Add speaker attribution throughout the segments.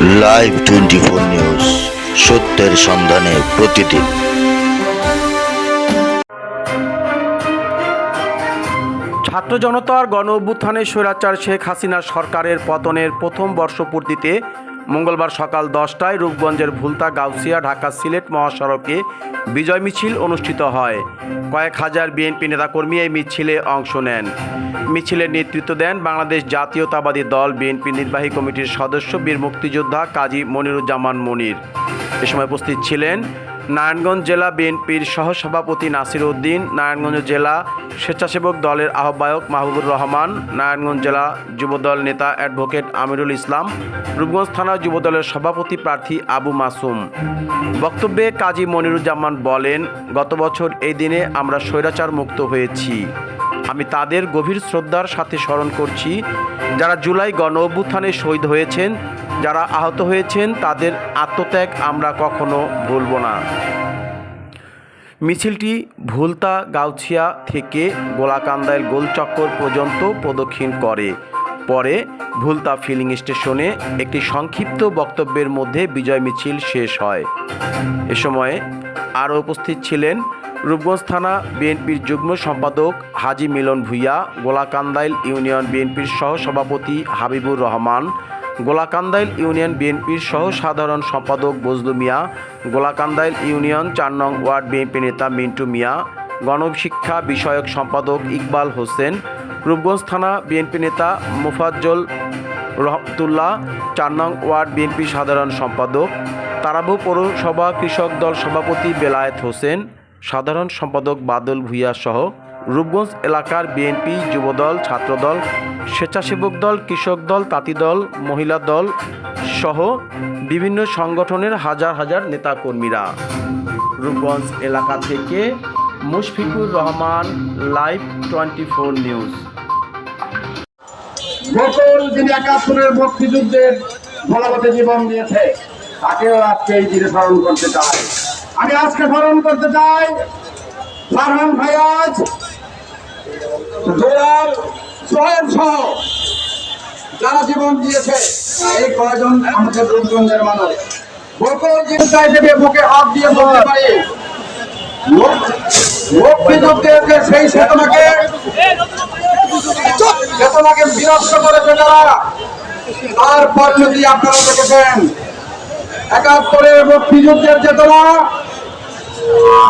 Speaker 1: Live twenty four news সত্যের সন্ধানে প্রতিদিন।
Speaker 2: ছাত্র জনতার গণ অভ্যুত্থানে স্বৈরাচার শেখ হাসিনা সরকারের পতনের প্রথম বর্ষপূর্তিতে মঙ্গলবার সকাল দশটায় রূপগঞ্জের ভুলতা গাউসিয়া ঢাকা সিলেট মহাসড়কে বিজয় মিছিল অনুষ্ঠিত হয়। কয়েক হাজার বিএনপি নেতাকর্মী এই মিছিলে অংশ নেন। মিছিলের নেতৃত্ব দেন বাংলাদেশ জাতীয়তাবাদী দল বিএনপি নির্বাহী কমিটির সদস্য বীর মুক্তিযোদ্ধা কাজী মনিরুজ্জামান মনির। এ সময় উপস্থিত ছিলেন নারায়ণগঞ্জ জেলা বিএনপির সহসভাপতি নাসির উদ্দিন, নারায়ণগঞ্জ জেলা স্বেচ্ছাসেবক দলের আহ্বায়ক মাহবুবুর রহমান, নারায়ণগঞ্জ জেলা যুবদল নেতা অ্যাডভোকেট আমিরুল ইসলাম, রূপগঞ্জ থানা যুবদলের সভাপতি প্রার্থী আবু মাসুম। বক্তব্যে কাজী মনিরুজ্জামান বলেন, গত বছর এই দিনে আমরা স্বৈরাচার মুক্ত হয়েছি। আমি তাদের গভীর শ্রদ্ধার সাথে স্মরণ করছি। যারা জুলাই গণ অভ্যুত্থানে শহীদ হয়েছেন যারা আহত হয়েছেন, তাদের আত্মত্যাগ আমরা কখনো ভুলব না। মিছিলটি ভুলতা গাউছিয়া থেকে গোলাকান্দাইল গোলচক্কর পর্যন্ত প্রদক্ষিণ করে। পরে ভুলতা ফিলিং স্টেশনে একটি সংক্ষিপ্ত বক্তব্যের মধ্যে বিজয় মিছিল শেষ হয়। এ সময়ে আরও উপস্থিত ছিলেন রূপগঞ্জ থানা বিএনপির যুগ্ম সম্পাদক হাজি মিলন ভুইয়া গোলাকান্দাইল ইউনিয়ন বিএনপির সহ সভাপতি হাবিবুর রহমান গোলাকান্দাইল ইউনিয়ন বিএনপির সহ সাধারণ সম্পাদক বজলু মিয়া, গোলাকান্দাইল ইউনিয়ন চার নং ওয়ার্ড বিএনপি নেতা মিন্টু মিয়া গণশিক্ষা বিষয়ক সম্পাদক ইকবাল হোসেন, রূপগঞ্জ থানা বিএনপি নেতা মুফাজ্জল রহমতুল্লাহ, চার নং ওয়ার্ড বিএনপি সাধারণ সম্পাদক, তারাবু পৌরসভা কৃষক দল সভাপতি বেলায়েত হোসেন, সাধারণ সম্পাদক বাদল ভূঁইয়া সহ রূপগঞ্জ এলাকার বিএনপি যুবদল, ছাত্রদল, স্বেচ্ছাসেবক দল, কৃষক দল, তাঁতি দল, মহিলা দল সহ বিভিন্ন সংগঠনের হাজার হাজার নেতাকর্মীরা। রূপগঞ্জ এলাকা থেকে Mushfiqur Rahman, live twenty four news.
Speaker 3: Gokul যিনি একাত্তরের মুক্তিযুদ্ধের বলবতে জীবন দিয়েছে, তাকেও আজকে এই দিনে স্মরণ করতে চাই। আমি আজকে স্মরণ করতে চাই, ফারহান ফায়াজ জোয়াল সোহেল সহ যারা জীবন দিয়েছে, এই কয়জন আমাদের রূপগঞ্জের মানুষ গোকুল যিনি চাই বুকে হাত দিয়ে বলতে পারি। মুক্তিযুদ্ধের যে সেই চেতনাকে চেতনাকে বিনষ্ট করেছে যারা। তার পরিণতি আপনারা দেখেছেন, একাত্তরের মুক্তিযুদ্ধের চেতনা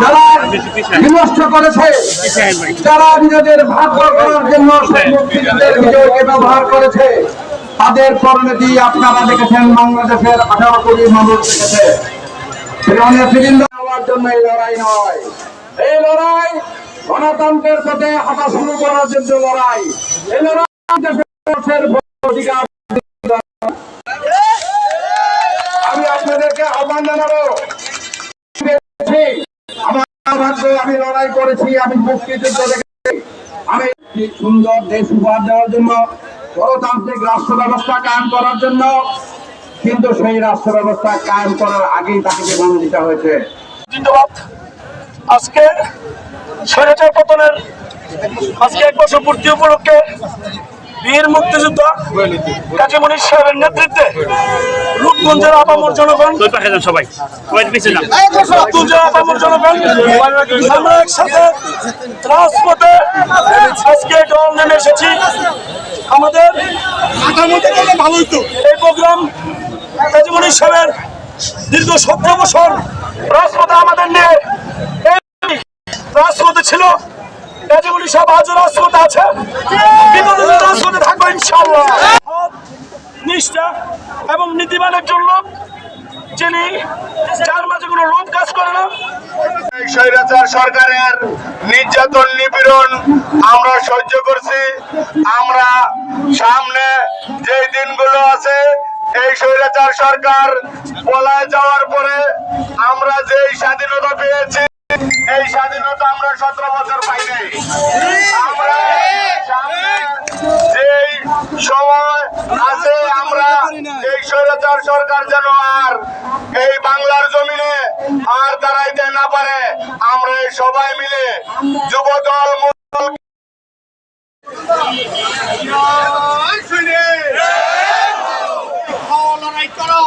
Speaker 3: যারা বিনষ্ট করেছে যারা নিজেদের ভাগ্য করার জন্য বিজয়কে ব্যবহার করেছে তাদের পরিণতি আপনারা দেখেছেন বাংলাদেশের আঠারো কোটি মানুষ দেখেছে। নেতৃবৃন্দ হওয়ার জন্য এই লড়াই নয়। এই লড়াই গণতন্ত্রের পথে হাঁটা শুরু করার জন্য লড়াই। এই লড়াই অধিকার আমি আপনাদেরকে আহ্বান জানাব। ভাগ্য আমি লড়াই করেছি, আমি মুক্তিযুদ্ধ আমি সুন্দর দেশ উপহার দেওয়ার জন্য, গণতান্ত্রিক রাষ্ট্র ব্যবস্থা কায়েম করার জন্য, কিন্তু সেই রাষ্ট্র ব্যবস্থা কায়েম করার আগেই তাকে জীবন দিতে হয়েছে।
Speaker 4: আজকে স্বৈরাচার পতনের, আজকে এক বছর পূর্তি উপলক্ষে বীর মুক্তিযুদ্ধ কাজী মনির সাহেবের নেতৃত্বে রূপগঞ্জের আপামর জনগণ
Speaker 5: সবাই।
Speaker 4: রূপগঞ্জের আপামর জনগণ আমরা একসাথে রাজপথে আজকে দল নেমে এসেছি। আমাদের এই প্রোগ্রাম কাজী মনির সাহেবের দীর্ঘ সতেরো বছর রাজপথে আমাদের নিয়ে রাজপথে ছিল। সব রাজপথে আছে। রাজপথে থাকব ইনশাল্লাহ নিষ্ঠা এবং লোক যিনি কোনো কাজ করে না।
Speaker 3: সরকারের নির্যাতন নিপীড়ন আমরা সহ্য করছি। আমরা সামনে যে দিনগুলো আছে, এই স্বৈরাচার সরকার পলায় যাওয়ার পরে আমরা যেই স্বাধীনতা এই স্বাধীনতা আমরা সতেরো বছর পাই নাই আমরা যেই সময় আছে আমরা এই স্বৈরাচার সরকার যেন আর এই বাংলার জমিনে আর দাঁড়াইতে না পারে। আমরা এই সবাই মিলে যুবদল লড়াই করো!